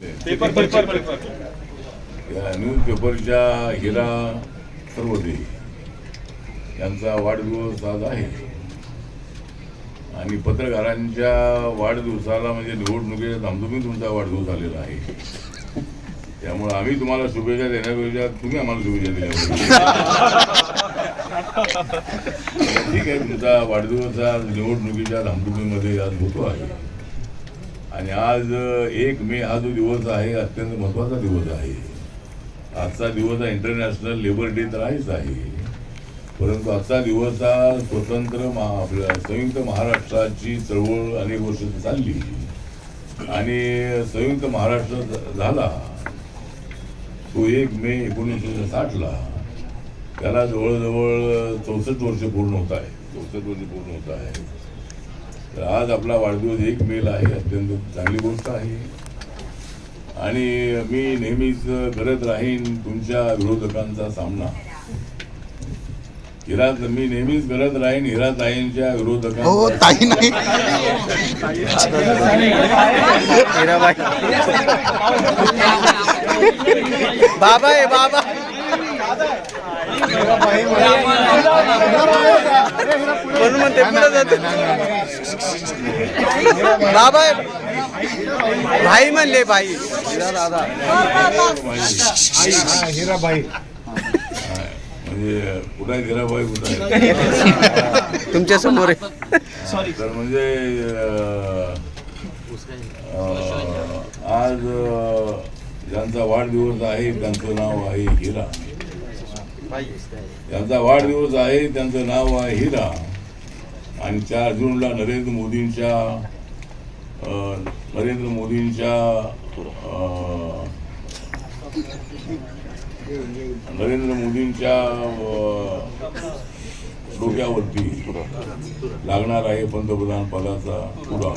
Paper paper paper. या news पेपरच्या हिरा सर्वदे यांचा वाढदिवस आज आहे. आणि पत्रकारांच्या वाढदिवसाला म्हणजे निवडणुकीच्या धामधुमीत तुमचा वाढदिवस आलेला आहे. त्यामुळे आम्ही तुम्हाला शुभेच्छा देण्यापेक्षा तुम्ही आम्हाला शुभेच्छा दिल्या. ठीक आहे तुमचा वाढदिवस आज निवडणुकीच्या धामधुमीमध्ये आज होतो आहे. आणि आज एक मे हा जो दिवस आहे अत्यंत महत्त्वाचा दिवस आहे. आजचा दिवस हा इंटरनॅशनल लेबर डे तर आहेच आहे. परंतु आजचा दिवस हा स्वतंत्र महा आपल्या संयुक्त महाराष्ट्राची चळवळ अनेक वर्ष चालली. आणि संयुक्त महाराष्ट्र झाला. तो एक मे एकोणीसशे साठला. त्याला जवळजवळ चौसष्ट वर्ष पूर्ण होत आहे. चौसष्ट वर्ष पूर्ण होत आहे. तर आज आपला वाढदिवस एक मेल आहे अत्यंत चांगली गोष्ट आहे. आणि मी नेहमीच करत राहीन तुमच्या विरोधकांचा सामना. हिरा मी नेहमीच करत राहीन हिरा ताईंच्या हो विरोधकांचा ताई नाही. बाबा आहे बाबा. म्हणून म्हणते पुढे जाते बाबा भाई म्हणले भाई. हिराबाई म्हणजे कुठं हिराबाई कुठं तुमच्यासमोर आहे. तर म्हणजे आज ज्यांचा वाढदिवस आहे त्यांचं नाव आहे हिरा. त्यांचा वाढदिवस आहे त्यांचं नाव आहे हिरा. आणि चार जूनला नरेंद्र मोदींच्या नरेंद्र मोदींच्या नरेंद्र मोदींच्या डोक्यावरती लागणार आहे पंतप्रधान पदाचा पुरा